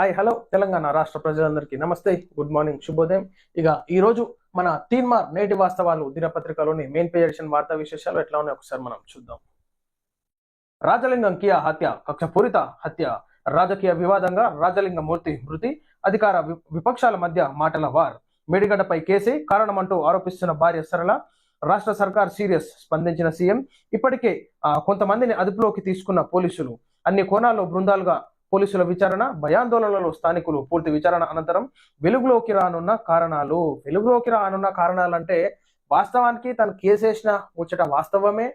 Hi hello Telangana రాష్ట్ర ప్రజలందరికీ నమస్తే గుడ్ మార్నింగ్ శుభోదయం. ఇక ఈ రోజు మన తీన్మార్ నేటి వాస్తవాలు దినపత్రికలోని మెయిన్ పేజ్ ఎడిషన్ వార్తా విశేషాలు ఎట్లా ఉన్నాయో ఒకసారి మనం చూద్దాం. రాజలింగం కియా హత్య కక్షపూరిత హత్య రాజకీయ వివాదంగా రాజలింగమూర్తి మృతి అధికార వి- విపక్షాల మధ్య మాటల వార్ మేడిగడ్డపై కేసే కారణమంటూ ఆరోపిస్తున్న భార్య సరళ రాష్ట్ర సర్కార్ సీరియస్ స్పందించిన సీఎం ఇప్పటికే కొంతమందిని అదుపులోకి తీసుకున్న పోలీసులు అన్ని కోణాల్లో బృందాలుగా పోలీసుల విచారణ భయాందోళనలో స్థానికులు పూర్తి విచారణ అనంతరం వెలుగులోకి రానున్న కారణాలు. వెలుగులోకి రానున్న కారణాలు అంటే వాస్తవానికి తను కేసేసిన ముచ్చట వాస్తవమే.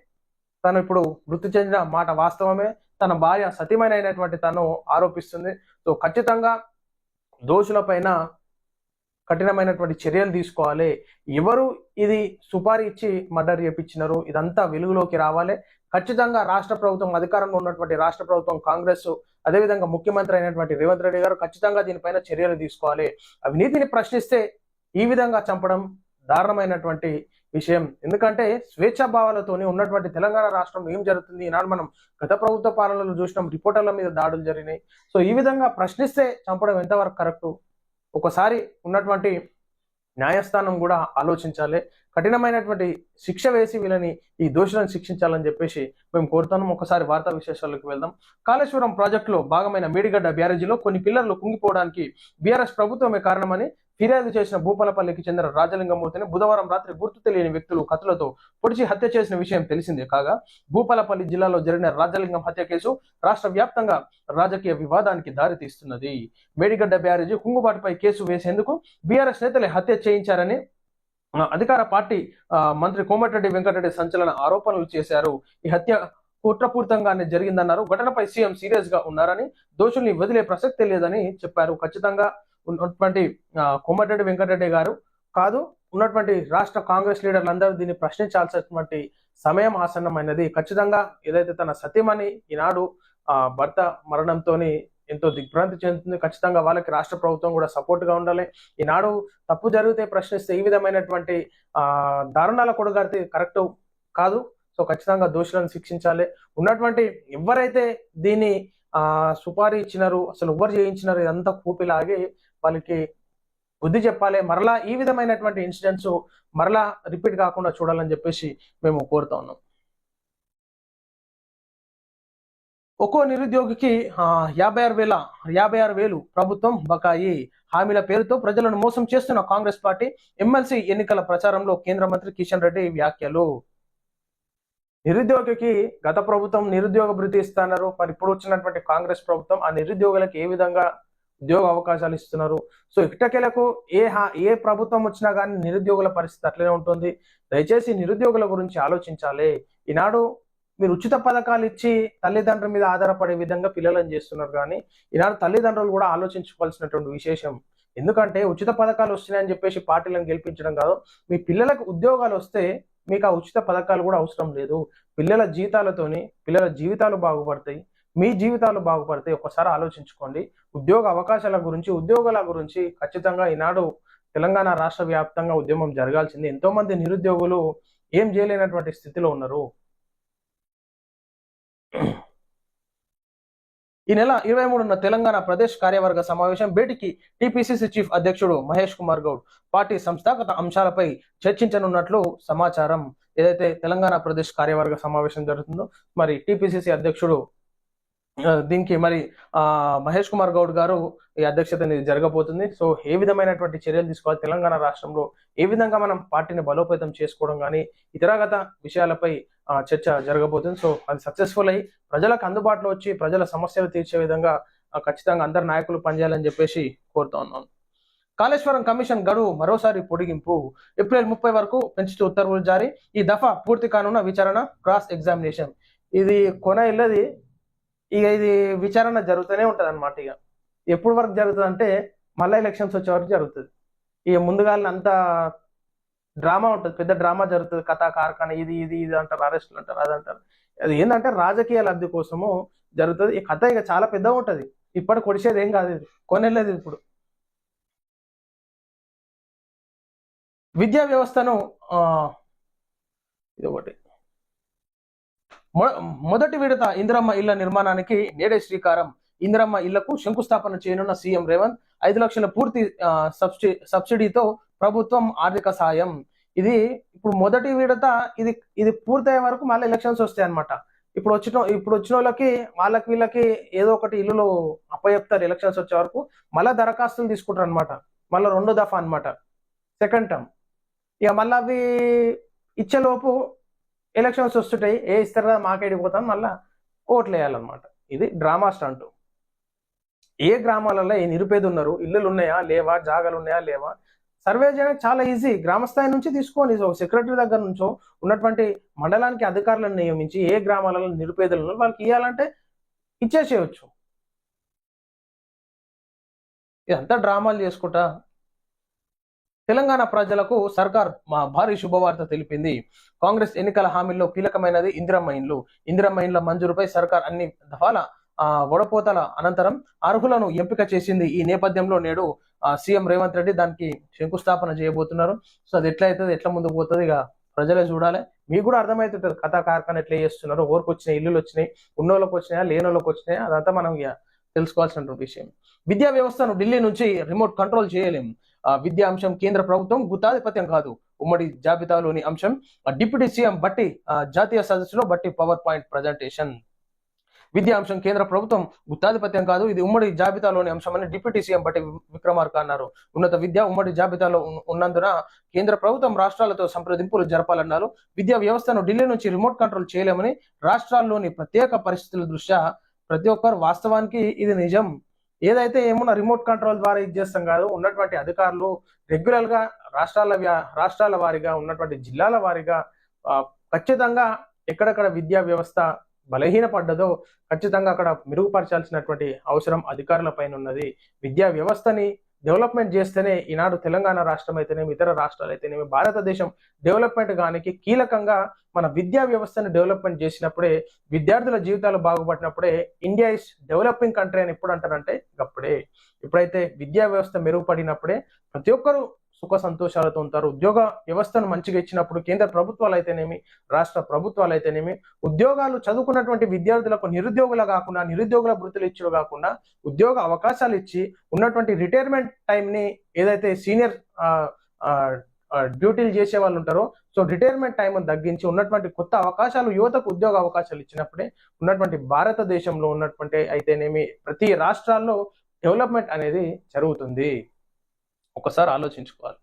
తను ఇప్పుడు మృతి చెందిన మాట వాస్తవమే. తన భార్య సతీమైనటువంటి తను ఆరోపిస్తుంది. సో ఖచ్చితంగా దోషుల పైన కఠినమైనటువంటి చర్యలు తీసుకోవాలి. ఎవరు ఇది సుపారీ ఇచ్చి మర్డర్ చేపించినారు? ఇదంతా వెలుగులోకి రావాలి. ఖచ్చితంగా రాష్ట్ర ప్రభుత్వం అధికారంలో ఉన్నటువంటి రాష్ట్ర ప్రభుత్వం కాంగ్రెస్ అదేవిధంగా ముఖ్యమంత్రి అయినటువంటి రేవంత్ రెడ్డి గారు ఖచ్చితంగా దీనిపైన చర్యలు తీసుకోవాలి. అవినీతిని ప్రశ్నిస్తే ఈ విధంగా చంపడం దారుణమైనటువంటి విషయం. ఎందుకంటే స్వేచ్ఛాభావాలతోనే ఉన్నటువంటి తెలంగాణ రాష్ట్రం ఏం జరుగుతుంది? ఈనాడు మనం గత ప్రభుత్వ పాలనలో చూసినాం రిపోర్టర్ల మీద దాడులు జరిగినాయి. సో ఈ విధంగా ప్రశ్నిస్తే చంపడం ఎంతవరకు కరెక్టు? ఒకసారి ఉన్నటువంటి న్యాయస్థానం కూడా ఆలోచించాలి. కఠినమైనటువంటి శిక్ష వేసి వీళ్ళని ఈ దోషులను శిక్షించాలని చెప్పేసి మేము కోరుతున్నాం. ఒకసారి వార్తా విశేషాలకు వెళ్దాం. కాళేశ్వరం ప్రాజెక్టులో భాగమైన మేడిగడ్డ బ్యారేజీలో కొన్ని పిల్లర్లు కుంగిపోవడానికి బీఆర్ఎస్ ప్రభుత్వమే కారణమని ఫిర్యాదు చేసిన భూపాలపల్లికి చెందిన రాజలింగమూర్తిని బుధవారం రాత్రి గుర్తు తెలియని వ్యక్తులు కత్తులతో పొడిచి హత్య చేసిన విషయం తెలిసిందే. కాగా భూపాలపల్లి జిల్లాలో జరిగిన రాజలింగం హత్య కేసు రాష్ట్ర వ్యాప్తంగా రాజకీయ వివాదానికి దారితీస్తున్నది. మేడిగడ్డ బ్యారేజీ కుంగుబాటుపై కేసు వేసేందుకు బీఆర్ఎస్ నేతలే హత్య చేయించారని అధికార పార్టీ మంత్రి కోమటిరెడ్డి వెంకటరెడ్డి సంచలన ఆరోపణలు చేశారు. ఈ హత్య కుట్రపూరితంగానే జరిగిందన్నారు. ఘటనపై సీఎం సీరియస్గా ఉన్నారని దోషుల్ని వదిలే ప్రసక్తే లేదని చెప్పారు. ఖచ్చితంగా ఉన్నటువంటి ఆ, కోమటిరెడ్డి వెంకటరెడ్డి గారు కాదు ఉన్నటువంటి రాష్ట్ర కాంగ్రెస్ లీడర్లందరూ దీన్ని ప్రశ్నించాల్సినటువంటి సమయం ఆసన్నమైనది. ఖచ్చితంగా ఏదైతే తన సతీమణి ఈనాడు ఆ భర్త మరణంతోని ఎంతో దిగ్భ్రాంతి చెందుతుంది. ఖచ్చితంగా వాళ్ళకి రాష్ట్ర ప్రభుత్వం కూడా సపోర్ట్గా ఉండాలి. ఈనాడు తప్పు జరిగితే ప్రశ్నిస్తే ఈ విధమైనటువంటి ఆ దారుణాల కొడుగారితే కరెక్ట్ కాదు. సో ఖచ్చితంగా దోషులను శిక్షించాలి. ఉన్నటువంటి ఎవరైతే దీన్ని ఆ సుపారీ ఇచ్చినారు అసలు ఎవరు చేయించినారు ఇదంతా కూపిలాగి వాళ్ళకి బుద్ధి చెప్పాలి. మరలా ఈ విధమైనటువంటి ఇన్సిడెంట్స్ మరలా రిపీట్ కాకుండా చూడాలని చెప్పేసి మేము కోరుతా ఉన్నాం. ఒక్కో నిరుద్యోగికి యాభై ఆరు వేల యాభై ఆరు వేలు ప్రభుత్వం బకాయి హామీల పేరుతో ప్రజలను మోసం చేస్తున్న కాంగ్రెస్ పార్టీ ఎమ్మెల్సీ ఎన్నికల ప్రచారంలో కేంద్ర మంత్రి కిషన్ రెడ్డి వ్యాఖ్యలు. నిరుద్యోగికి గత ప్రభుత్వం నిరుద్యోగ భృతి ఇస్తున్నారు. మరి ఇప్పుడు వచ్చినటువంటి కాంగ్రెస్ ప్రభుత్వం ఆ నిరుద్యోగులకు ఏ విధంగా ఉద్యోగ అవకాశాలు ఇస్తున్నారు. సో ఇటకెలకు ఏ హా- ఏ ప్రభుత్వం వచ్చినా కానీ నిరుద్యోగుల పరిస్థితి అట్లనే ఉంటుంది. దయచేసి నిరుద్యోగుల గురించి ఆలోచించాలి. ఈనాడు మీరు ఉచిత పథకాలు ఇచ్చి తల్లిదండ్రుల మీద ఆధారపడే విధంగా పిల్లలను చేస్తున్నారు కానీ ఈనాడు తల్లిదండ్రులు కూడా ఆలోచించుకోవాల్సినటువంటి విశేషం ఎందుకంటే ఉచిత పథకాలు వస్తున్నాయని చెప్పేసి పార్టీలను గెలిపించడం కాదు. మీ పిల్లలకు ఉద్యోగాలు వస్తే మీకు ఆ ఉచిత పథకాలు కూడా అవసరం లేదు. పిల్లల జీతాలతోని పిల్లల జీవితాలు బాగుపడతాయి. మీ జీవితాలు బాగుపడతాయి ఒకసారి ఆలోచించుకోండి. ఉద్యోగ అవకాశాల గురించి ఉద్యోగాల గురించి ఖచ్చితంగా ఈనాడు తెలంగాణ రాష్ట్ర వ్యాప్తంగా ఉద్యమం జరగాల్సింది. ఎంతో మంది నిరుద్యోగులు ఏం చేయలేనటువంటి స్థితిలో ఉన్నారు. ఈ నెల ఇరవై మూడున తెలంగాణ ప్రదేశ్ కార్యవర్గ సమావేశం భేటీకి టిపిసిసి చీఫ్ అధ్యక్షుడు మహేష్ కుమార్ గౌడ్ పార్టీ సంస్థాగత అంశాలపై చర్చించనున్నట్లు సమాచారం. ఏదైతే తెలంగాణ ప్రదేశ్ కార్యవర్గ సమావేశం జరుగుతుందో మరి టిపిసిసి అధ్యక్షుడు దీనికి మరి మహేష్ కుమార్ గౌడ్ గారు ఈ అధ్యక్షత అనేది జరగబోతుంది. సో ఏ విధమైనటువంటి చర్యలు తీసుకోవాలి? తెలంగాణ రాష్ట్రంలో ఏ విధంగా మనం పార్టీని బలోపేతం చేసుకోవడం కానీ ఇతరగత విషయాలపై ఆ, చర్చ జరగబోతుంది. సో అది సక్సెస్ఫుల్ అయ్యి ప్రజలకు అందుబాటులో వచ్చి ప్రజల సమస్యలు తీర్చే విధంగా ఖచ్చితంగా అందరు నాయకులు పనిచేయాలని చెప్పేసి కోరుతా ఉన్నాను. కాళేశ్వరం కమిషన్ గడువు మరోసారి పొడిగింపు. ఏప్రిల్ ముప్పై వరకు పెంచుతూ ఉత్తర్వులు జారీ. ఈ దఫా పూర్తి కానున్న విచారణ క్రాస్ ఎగ్జామినేషన్. ఇది కొన ఇల్లది ఇక ఇది విచారణ జరుగుతూనే ఉంటుంది అనమాట ఇక. ఎప్పుడు వరకు జరుగుతుంది అంటే మళ్ళీ ఎలక్షన్స్ వచ్చే వరకు జరుగుతుంది. ఇక ముందుగాలని అంత డ్రామా ఉంటుంది పెద్ద డ్రామా జరుగుతుంది. కథా కార్ఖాన ఇది ఇది ఇది అంటారు అరెస్టులు అంటారు అది అంటారు. అది ఏంటంటే రాజకీయ లబ్ధి కోసము జరుగుతుంది. ఈ కథ ఇక చాలా పెద్దగా ఉంటుంది. ఇప్పటి కొడిసేది ఏం కాదు కొనలేదు ఇప్పుడు. విద్యా వ్యవస్థను ఇది ఒకటి మొదటి విడత ఇందిరమ్మ ఇళ్ళ నిర్మాణానికి నేడే శ్రీకారం. ఇందిరమ్మ ఇళ్ళకు శంకుస్థాపన చేయనున్న సీఎం రేవంత్ ఐదు లక్షల పూర్తి సబ్సిడీ సబ్సిడీతో ప్రభుత్వం ఆర్థిక సాయం. ఇది ఇప్పుడు మొదటి విడత ఇది ఇది పూర్తయ్యే వరకు మళ్ళీ ఎలక్షన్స్ వస్తాయి అనమాట ఇప్పుడు వచ్చిన ఇప్పుడు వచ్చిన వాళ్ళకి వాళ్ళకి వీళ్ళకి ఏదో ఒకటి ఇల్లులో అప్పచెప్తారు ఎలక్షన్స్ వచ్చే వరకు. మళ్ళీ దరఖాస్తులు తీసుకుంటారు అనమాట మళ్ళీ రెండో దఫా అన్నమాట. Second term. ఇక మళ్ళీ అవి ఇచ్చేలోపు ఎలక్షన్స్ వస్తుంటాయి ఏ ఇస్తారా మాకేడిపోతాం మాకేడికి పోతాం మళ్ళీ ఓట్లు వేయాలన్నమాట ఇది డ్రామా స్టంట్. ఏ గ్రామాలలో ఏ నిరుపేద ఉన్నారు ఇల్లులు ఉన్నాయా లేవా జాగాలు ఉన్నాయా లేవా? సర్వే చేయడానికి చాలా ఈజీ. గ్రామస్థాయి నుంచి తీసుకొని ఒక సెక్రటరీ దగ్గర నుంచో ఉన్నటువంటి మండలానికి అధికారులను నియమించి ఏ గ్రామాలలో నిరుపేదలు వాళ్ళకి ఇవ్వాలంటే ఇచ్చేసేయచ్చు. ఇదంతా డ్రామాలు చేసుకుంటా తెలంగాణ ప్రజలకు సర్కార్ మా భారీ శుభవార్త తెలిపింది. కాంగ్రెస్ ఎన్నికల హామీల్లో కీలకమైనది ఇందిరమ్మ ఇండ్లు. ఇందిరమ్మ ఇండ్ల మంజూరుపై సర్కార్ అన్ని దఫాల ఆ, వడపోతల అనంతరం అర్హులను ఎంపిక చేసింది ఈ నేపథ్యంలో నేడు ఆ, సీఎం రేవంత్ రెడ్డి దానికి శంకుస్థాపన చేయబోతున్నారు. సో అది ఎట్లా అవుతుంది ఎట్లా ముందుకు పోతుంది ఇక ప్రజలే చూడాలి. మీకు కూడా అర్థమవుతుంటారు కథా కార్ఖాన ఎట్లా చేస్తున్నారు ఓరికి వచ్చినాయి ఇల్లులు వచ్చినాయి ఉన్నోళ్ళకి వచ్చినాయా లేనోళ్ళకి వచ్చినాయా అదంతా మనం తెలుసుకోవాల్సిన విషయం. విద్యా వ్యవస్థను ఢిల్లీ నుంచి రిమోట్ కంట్రోల్ చేయలేం. విద్యా అంశం కేంద్ర ప్రభుత్వం గుత్తాధిపత్యం కాదు. ఉమ్మడి జాబితాలోని అంశం డిప్యూటీ సీఎం బట్టి జాతీయ సదస్సులో బట్టి పవర్ పాయింట్ ప్రజెంటేషన్. విద్యా అంశం కేంద్ర ప్రభుత్వం గుత్తాధిపత్యం కాదు ఇది ఉమ్మడి జాబితాలోని అంశమని డిప్యూటీ సీఎం బట్టి విక్రమార్క అన్నారు. ఉన్నత విద్య ఉమ్మడి జాబితాలో ఉన్నందున కేంద్ర ప్రభుత్వం రాష్ట్రాలతో సంప్రదింపులు జరపాలన్నారు. విద్యా వ్యవస్థను ఢిల్లీ నుంచి రిమోట్ కంట్రోల్ చేయలేమని రాష్ట్రాల్లోని ప్రత్యేక పరిస్థితుల దృష్ట్యా ప్రతి ఒక్కరు వాస్తవానికి ఇది నిజం. ఏదైతే ఏమున్నా రిమోట్ కంట్రోల్ ద్వారా ఇది చేస్తాం కాదు ఉన్నటువంటి అధికారులు రెగ్యులర్గా రాష్ట్రాల వ్యా- రాష్ట్రాల వారీగా ఉన్నటువంటి జిల్లాల వారీగా ఖచ్చితంగా ఎక్కడెక్కడ విద్యా వ్యవస్థ బలహీనపడ్డదో ఖచ్చితంగా అక్కడ మెరుగుపరచాల్సినటువంటి అవసరం అధికారుల పైన ఉన్నది. విద్యా వ్యవస్థని డెవలప్మెంట్ చేస్తేనే ఈనాడు తెలంగాణ రాష్ట్రం అయితేనేమి ఇతర రాష్ట్రాలు అయితేనేమి భారతదేశం డెవలప్మెంట్ గానికి కీలకంగా మన విద్యా వ్యవస్థను డెవలప్మెంట్ చేసినప్పుడే విద్యార్థుల జీవితాలు బాగుపడినప్పుడే ఇండియా ఇస్ డెవలపింగ్ కంట్రీ అని ఎప్పుడు అంటారంటే అప్పుడే ఎప్పుడైతే విద్యా వ్యవస్థ మెరుగుపడినప్పుడే ప్రతి ఒక్కరూ సుఖ సంతోషాలతో ఉంటారు. ఉద్యోగ వ్యవస్థను మంచిగా ఇచ్చినప్పుడు కేంద్ర ప్రభుత్వాలు అయితేనేమి రాష్ట్ర ప్రభుత్వాలు అయితేనేమి ఉద్యోగాలు చదువుకున్నటువంటి విద్యార్థులకు నిరుద్యోగులు కాకుండా నిరుద్యోగుల వృత్తులు ఇచ్చుడు కాకుండా ఉద్యోగ అవకాశాలు ఇచ్చి ఉన్నటువంటి రిటైర్మెంట్ టైంని ఏదైతే సీనియర్ డ్యూటీలు చేసే వాళ్ళు ఉంటారో సో రిటైర్మెంట్ టైం తగ్గించి ఉన్నటువంటి కొత్త అవకాశాలు యువతకు ఉద్యోగ అవకాశాలు ఇచ్చినప్పుడే ఉన్నటువంటి భారతదేశంలో ఉన్నటువంటి అయితేనేమి ప్రతి రాష్ట్రాల్లో డెవలప్మెంట్ అనేది జరుగుతుంది. ఒకసారి ఆలోచించుకోవాలి.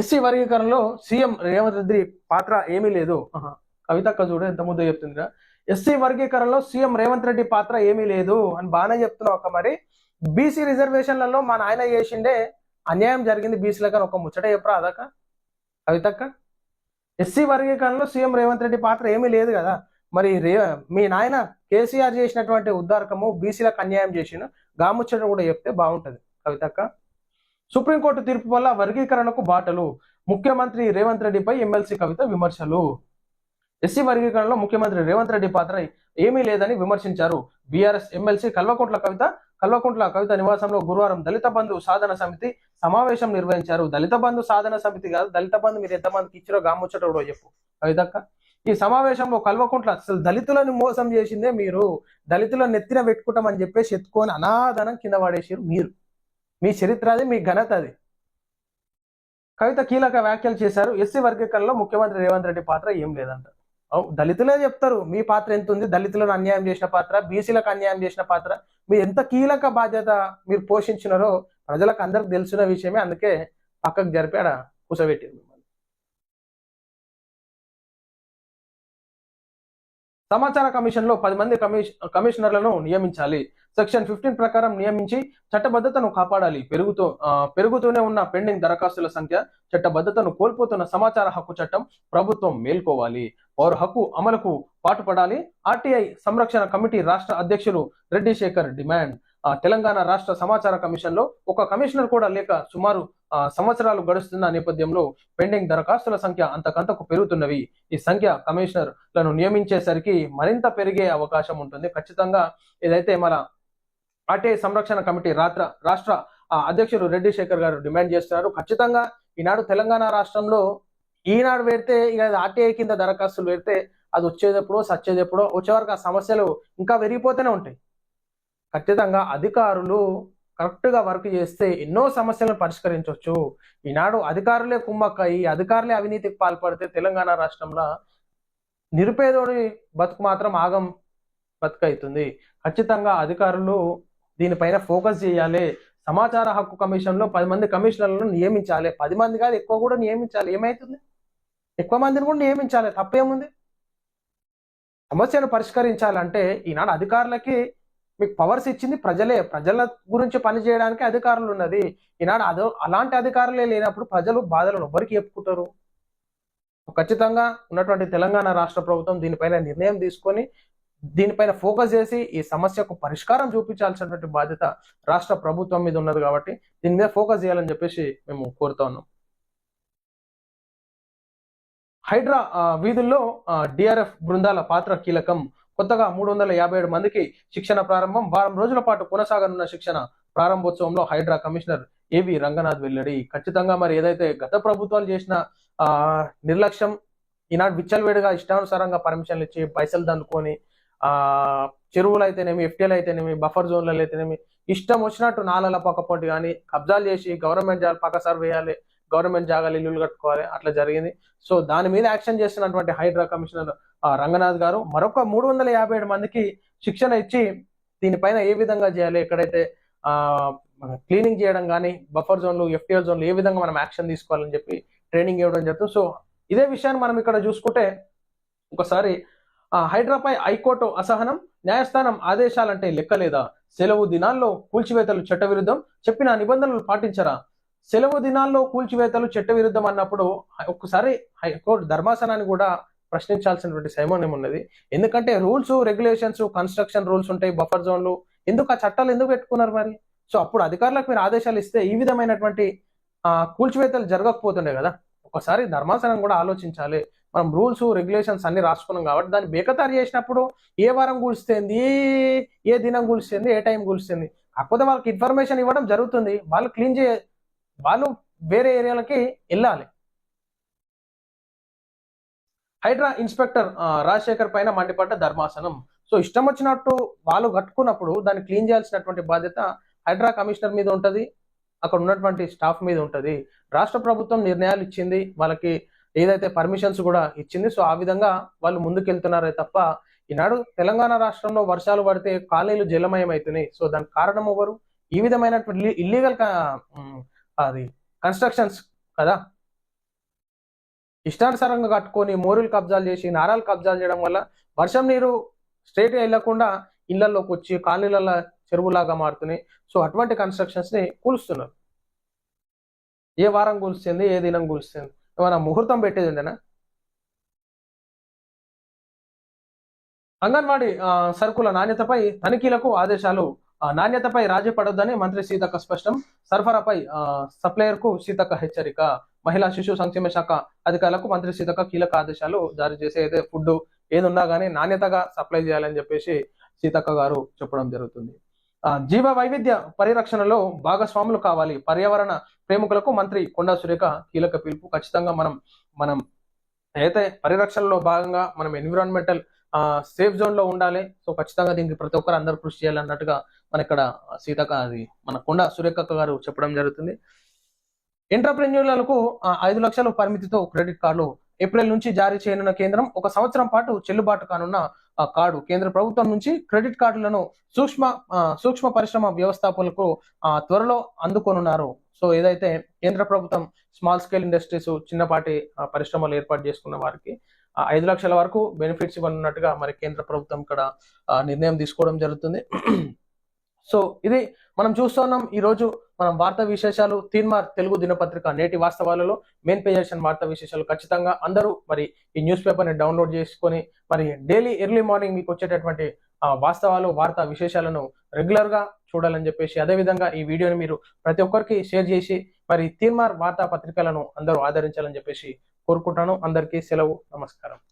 ఎస్సీ వర్గీకరణలో సీఎం రేవంత్ రెడ్డి పాత్ర ఏమీ లేదు. ఆహా, కవితక్క చూడు ఎంత ముందు చెప్తుందిరా. ఎస్సీ వర్గీకరణలో సీఎం రేవంత్ రెడ్డి పాత్ర ఏమీ లేదు అని బాగానే చెప్తున్నావు ఒక మరి. బీసీ రిజర్వేషన్లలో మా నాయన చేసిండే అన్యాయం జరిగింది బీసీలకు అని ఒక ముచ్చట చెప్పరా అదక కవితక్క? ఎస్సీ వర్గీకరణలో సీఎం రేవంత్ రెడ్డి పాత్ర ఏమీ లేదు కదా. మరి రే మీ నాయన కేసీఆర్ చేసినటువంటి ఉద్దారకము బీసీలకు అన్యాయం చేసిన గాముచ్చట కూడా చెప్తే బాగుంటది. కవితక్క? సుప్రీంకోర్టు తీర్పు వల్ల వర్గీకరణకు బాటలు. ముఖ్యమంత్రి రేవంత్ రెడ్డిపై ఎమ్మెల్సీ కవిత విమర్శలు. ఎస్సీ వర్గీకరణలో ముఖ్యమంత్రి రేవంత్ రెడ్డి పాత్ర ఏమీ లేదని విమర్శించారు. బీఆర్ఎస్ ఎమ్మెల్సీ కల్వకుంట్ల కవిత కల్వకుంట్ల కవిత నివాసంలో గురువారం దళిత బంధు సాధన సమితి సమావేశం నిర్వహించారు. దళిత బంధు సాధన సమితి కాదు దళిత బంధు మీరు ఎంతమందికి ఇచ్చారో గాముచ్చటో కూడా చెప్పు. కవితక్క ఈ సమావేశంలో కల్వకుంట్ల అసలు దళితులను మోసం చేసిందే మీరు. దళితులను నెత్తిన పెట్టుకుంటామని చెప్పేసి ఎత్తుకొని అనాదనం కింద పడేసారు మీరు. మీ చరిత్ర అది మీ ఘనత అది. కవిత కీలక వ్యాఖ్యలు చేశారు. ఎస్సీ వర్గీకరణలో ముఖ్యమంత్రి రేవంత్ రెడ్డి పాత్ర ఏం లేదంట. అవు, దళితులే చెప్తారు. మీ పాత్ర ఎంత ఉంది దళితులను అన్యాయం చేసిన పాత్ర బీసీలకు అన్యాయం చేసిన పాత్ర. మీరు ఎంత కీలక బాధ్యత మీరు పోషించినారో ప్రజలకు అందరికి తెలిసిన విషయమే అందుకే పక్కకు జరిపాడ కూసబెట్టింది సమాచార కమిషన్లో పది మంది కమిషనర్లను నియమించాలి. సెక్షన్ ఫిఫ్టీన్ ప్రకారం నియమించి చట్టబద్ధతను కాపాడాలి. పెరుగుతూ పెరుగుతూనే ఉన్న పెండింగ్ దరఖాస్తుల సంఖ్య చట్టబద్ధతను కోల్పోతున్న సమాచార హక్కు చట్టం ప్రభుత్వం మేల్కోవాలి. పౌర హక్కు అమలుకు పాటుపడాలి. ఆర్టీఐ సంరక్షణ కమిటీ రాష్ట్ర అధ్యక్షులు రెడ్డి శేఖర్ డిమాండ్. తెలంగాణ రాష్ట్ర సమాచార కమిషన్లో ఒక కమిషనర్ కూడా లేక సుమారు ఆ, సంవత్సరాలు గడుస్తున్న నేపథ్యంలో పెండింగ్ దరఖాస్తుల సంఖ్య అంతకంతకు పెరుగుతున్నవి. ఈ సంఖ్య కమిషనర్లను నియమించేసరికి మరింత పెరిగే అవకాశం ఉంటుంది. ఖచ్చితంగా ఏదైతే మన ఆర్టీఐ సంరక్షణ కమిటీ రాత్ర రాష్ట్ర ఆ, అధ్యక్షుడు రెడ్డి శేఖర్ గారు డిమాండ్ చేస్తున్నారు. ఖచ్చితంగా ఈనాడు తెలంగాణ రాష్ట్రంలో ఈనాడు పెడితే ఇక ఆర్టీఐ కింద దరఖాస్తులు పెడితే అది వచ్చేటప్పుడు సచ్చేటప్పుడు వచ్చే వరకు ఆ సమస్యలు ఇంకా పెరిగిపోతూనే ఉంటాయి. ఖచ్చితంగా అధికారులు కరెక్ట్గా వర్క్ చేస్తే ఎన్నో సమస్యలను పరిష్కరించవచ్చు ఈనాడు అధికారులే కుమ్మక్కయి అధికారులే అవినీతికి పాల్పడితే తెలంగాణ రాష్ట్రంలో నిరుపేదోడి బతుకు మాత్రం ఆగం బతుకైతుంది. ఖచ్చితంగా అధికారులు దీనిపైన ఫోకస్ చేయాలి. సమాచార హక్కు కమిషన్లో పది మంది కమిషనర్లను నియమించాలి. పది మంది కాదు ఎక్కువ కూడా నియమించాలి. ఏమైతుంది? ఎక్కువ మందిని కూడా నియమించాలి. తప్పేముంది? సమస్యను పరిష్కరించాలంటే ఈనాడు అధికారులకి మీకు పవర్స్ ఇచ్చింది ప్రజలే. ప్రజల గురించి పనిచేయడానికి అధికారులు ఉన్నది. ఈనాడు అదో అలాంటి అధికారులే లేనప్పుడు ప్రజలు బాధలను ఎవరికి చెప్పుకుంటారు? ఖచ్చితంగా ఉన్నటువంటి తెలంగాణ రాష్ట్ర ప్రభుత్వం దీనిపైన నిర్ణయం తీసుకొని దీనిపైన ఫోకస్ చేసి ఈ సమస్యకు పరిష్కారం చూపించాల్సినటువంటి బాధ్యత రాష్ట్ర ప్రభుత్వం మీద ఉన్నది కాబట్టి దీని మీద ఫోకస్ చేయాలని చెప్పేసి మేము కోరుతా ఉన్నాం. హైడ్రా వీధుల్లో డిఆర్ఎఫ్ బృందాల పాత్ర కీలకం. కొత్తగా మూడు వందల యాభై ఏడు మందికి శిక్షణ ప్రారంభం. వారం రోజుల పాటు కొనసాగనున్న శిక్షణ ప్రారంభోత్సవంలో హైడ్రా కమిషనర్ ఏవి రంగనాథ్ వెల్లడి. ఖచ్చితంగా మరి ఏదైతే గత ప్రభుత్వాలు చేసిన ఆ నిర్లక్ష్యం ఈనాడు విచ్చలవేడిగా ఇష్టానుసారంగా పర్మిషన్లు ఇచ్చి పైసలు దండుకొని ఆ చెరువులు అయితేనేమి ఎఫ్టీఎల్ అయితేనేమి బఫర్ జోన్లలో అయితేనేమి ఇష్టం వచ్చినట్టు నాలల పక్కపోటి కానీ కబ్జాలు చేసి గవర్నమెంట్ జాగా పక్క సర్వేయాలి గవర్నమెంట్ జాగాలు ఇల్లులు కట్టుకోవాలి అట్లా జరిగింది. సో దాని మీద యాక్షన్ చేస్తున్నటువంటి హైడ్రా కమిషనర్ రంగనాథ్ గారు మరొక మూడు వందల యాభై ఏడు మందికి శిక్షణ ఇచ్చి దీనిపైన ఏ విధంగా చేయాలి ఎక్కడైతే ఆ క్లీనింగ్ చేయడం కానీ బఫర్ జోన్లు ఎఫ్టీఎల్ జోన్లు ఏ విధంగా మనం యాక్షన్ తీసుకోవాలని చెప్పి ట్రైనింగ్ ఇవ్వడం జరుగుతుంది. సో ఇదే విషయాన్ని మనం ఇక్కడ చూసుకుంటే ఒకసారి ఆ, హైడ్రాపై హైకోర్టు అసహనం న్యాయస్థానం ఆదేశాలంటే లెక్కలేదా? సెలవు దినాల్లో కూల్చివేతలు చట్టవిరుద్ధం చెప్పిన నిబంధనలు పాటించరా? సెలవు దినాల్లో కూల్చివేతలు చట్టవిరుద్ధం అన్నప్పుడు ఒక్కసారి హైకోర్టు ధర్మాసనాన్ని కూడా ప్రశ్నించాల్సినటువంటి సైమాన్యం ఉన్నది. ఎందుకంటే రూల్స్ రెగ్యులేషన్స్ కన్స్ట్రక్షన్ రూల్స్ ఉంటాయి బఫర్ జోన్లు. ఎందుకు ఆ చట్టాలు ఎందుకు పెట్టుకున్నారు మరి? సో అప్పుడు అధికారులకు మీరు ఆదేశాలు ఇస్తే ఈ విధమైనటువంటి కూల్చివేతలు జరగకపోతుండే కదా. ఒకసారి ధర్మాసనం కూడా ఆలోచించాలి. మనం రూల్స్ రెగ్యులేషన్స్ అన్ని రాసుకున్నాం కాబట్టి దాన్ని బేకతారు చేసినప్పుడు ఏ వారం కూల్స్తుంది ఏ ఏ దినం కూల్స్తుంది ఏ టైం కూల్స్తుంది కాకపోతే వాళ్ళకి ఇన్ఫర్మేషన్ ఇవ్వడం జరుగుతుంది. వాళ్ళు క్లీన్ చే వాళ్ళు వేరే ఏరియాలకి వెళ్ళాలి. హైడ్రా ఇన్స్పెక్టర్ రాజశేఖర్ పైన మండిపడ్డ ధర్మాసనం. సో ఇష్టం వచ్చినట్టు వాళ్ళు కట్టుకున్నప్పుడు దాన్ని క్లీన్ చేయాల్సినటువంటి బాధ్యత హైడ్రా కమిషనర్ మీద ఉంటుంది అక్కడ ఉన్నటువంటి స్టాఫ్ మీద ఉంటుంది. రాష్ట్ర ప్రభుత్వం నిర్ణయాలు ఇచ్చింది వాళ్ళకి ఏదైతే పర్మిషన్స్ కూడా ఇచ్చింది సో ఆ విధంగా వాళ్ళు ముందుకెళ్తున్నారే తప్ప ఈనాడు తెలంగాణ రాష్ట్రంలో వర్షాలు పడితే కాలనీలు జలమయం అవుతున్నాయి సో దానికి కారణం ఎవరు? ఈ విధమైనటువంటి ఇల్లీగల్ అది. కన్స్ట్రక్షన్స్ కదా? ఇష్టానుసారంగా కట్టుకొని మోరులు కబ్జాలు చేసి నారాలు కబ్జాలు చేయడం వల్ల వర్షం నీరు స్ట్రేట్గా ఏళ్ళకుండా ఇళ్ళలోకి వచ్చి కాలనీలలో చెరువులాగా మారుతున్నాయి. సో అటువంటి కన్స్ట్రక్షన్స్ని కూలుస్తున్నారు. ఏ వారం కూలుస్తుంది ఏ దినం కూలుస్తుంది? ఏమైనా ముహూర్తం పెట్టేది ఉండేనా? అంగన్వాడీ సరుకుల నాణ్యతపై తనిఖీలకు ఆదేశాలు నాణ్యతపై రాజీ పడొద్దని మంత్రి సీతక్క స్పష్టం. సరఫరాపై ఆ, సప్లయర్కు సీతక్క హెచ్చరిక. మహిళా శిశు సంక్షేమ శాఖ అధికారులకు మంత్రి సీతక్క కీలక ఆదేశాలు జారీ చేసి అయితే ఫుడ్ ఏదున్నా కానీ నాణ్యతగా సప్లై చేయాలని చెప్పేసి సీతక్క గారు చెప్పడం జరుగుతుంది. ఆ, జీవ వైవిధ్య పరిరక్షణలో భాగస్వాములు కావాలి. పర్యావరణ ప్రేమికులకు మంత్రి కొండా సురేఖ కీలక పిలుపు. ఖచ్చితంగా మనం మనం అయితే పరిరక్షణలో భాగంగా మనం ఎన్విరాన్మెంటల్ సేఫ్ జోన్లో ఉండాలి. సో ఖచ్చితంగా దీనికి ప్రతి ఒక్కరు అందరూ కృషి చేయాలన్నట్టుగా మన ఇక్కడ సీతక అది మన కొండ సురేఖక్క గారు చెప్పడం జరుగుతుంది. ఎంటర్ప్రెన్యూర్లకు ఐదు లక్షల పరిమితితో క్రెడిట్ కార్డులు ఏప్రిల్ నుంచి జారీ చేయనున్న కేంద్రం ఒక సంవత్సరం పాటు చెల్లుబాటు కానున్న ఆ కార్డు. కేంద్ర ప్రభుత్వం నుంచి క్రెడిట్ కార్డులను సూక్ష్మ సూక్ష్మ పరిశ్రమ వ్యవస్థాపకులకు త్వరలో అందుకోనున్నారు. సో ఏదైతే కేంద్ర ప్రభుత్వం స్మాల్ స్కేల్ ఇండస్ట్రీస్ చిన్నపాటి పరిశ్రమలు ఏర్పాటు చేసుకున్న వారికి ఆ, ఐదు లక్షల వరకు బెనిఫిట్స్ ఇవ్వనున్నట్టుగా మరి కేంద్ర ప్రభుత్వం ఇక్కడ నిర్ణయం తీసుకోవడం జరుగుతుంది. సో ఇది మనం చూస్తున్నాం ఈ రోజు మనం వార్తా విశేషాలు తీన్మార్ తెలుగు దినపత్రిక నేటి వాస్తవాలలో మెయిన్ పేజేషన్ వార్తా విశేషాలు ఖచ్చితంగా అందరూ మరి ఈ న్యూస్ పేపర్ని డౌన్లోడ్ చేసుకొని మరి డైలీ ఎర్లీ మార్నింగ్ మీకు వచ్చేటటువంటి ఆ, వాస్తవాలు వార్తా విశేషాలను రెగ్యులర్గా చూడాలని చెప్పేసి అదే విధంగా ఈ వీడియోని మీరు ప్రతి ఒక్కరికి షేర్ చేసి మరి తీన్మార్ వార్తా పత్రికలను అందరూ ఆదరించాలని చెప్పేసి కోరుకుంటాను. అందరికీ సెలవు నమస్కారం.